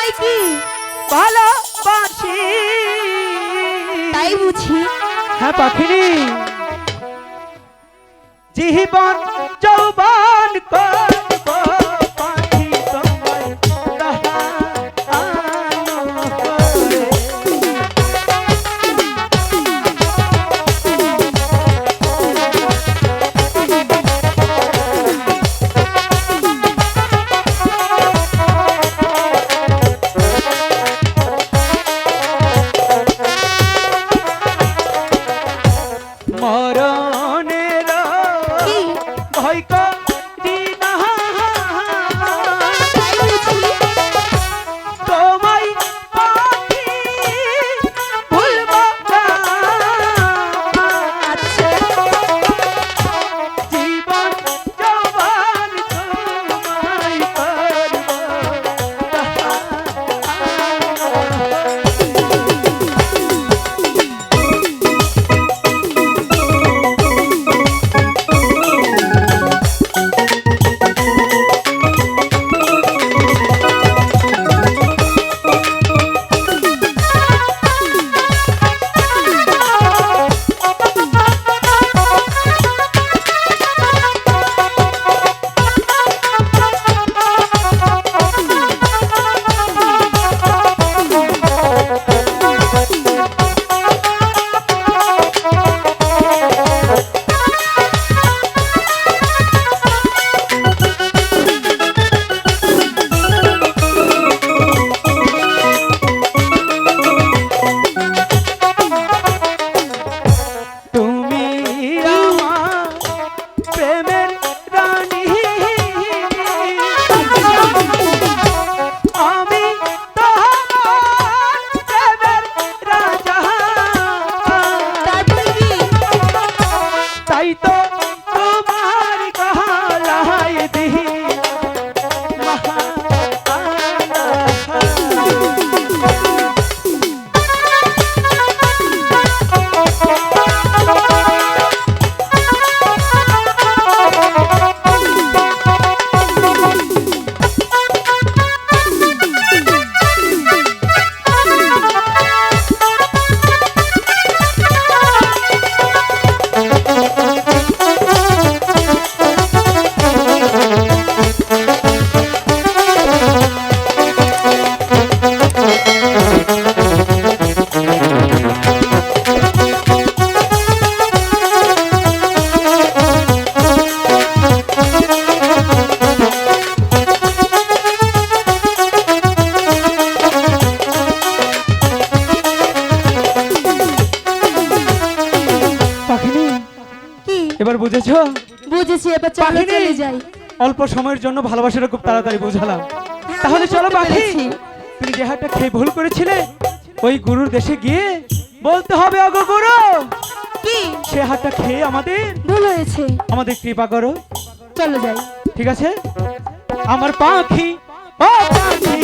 আমায় কি ভালোবাসি? তাই বুঝি। হ্যাঁ পাখিনি। জীবন যৌবন বুঝেছ? বুঝেছি এবার চলো পাখিনি। চলে যাই। অল্প সময়ের জন্য ভালোবাসাটা খুব তাড়াতাড়ি বুঝালাম। হ্যাঁ, তাহলে চলো বুঝতে পাখি পেরেছি। তুমি যে হাটটা খেয়ে ভুল করেছিলে ওই গুরুর দেশে গিয়ে বলতে হবে অগো গুরু! কি? সে হাটটা খেয়ে আমাদের ভুল হয়েছে। আমাদের কৃপা করো। চলো যাই। ঠিক আছে? আমার পাখি ও পাখি!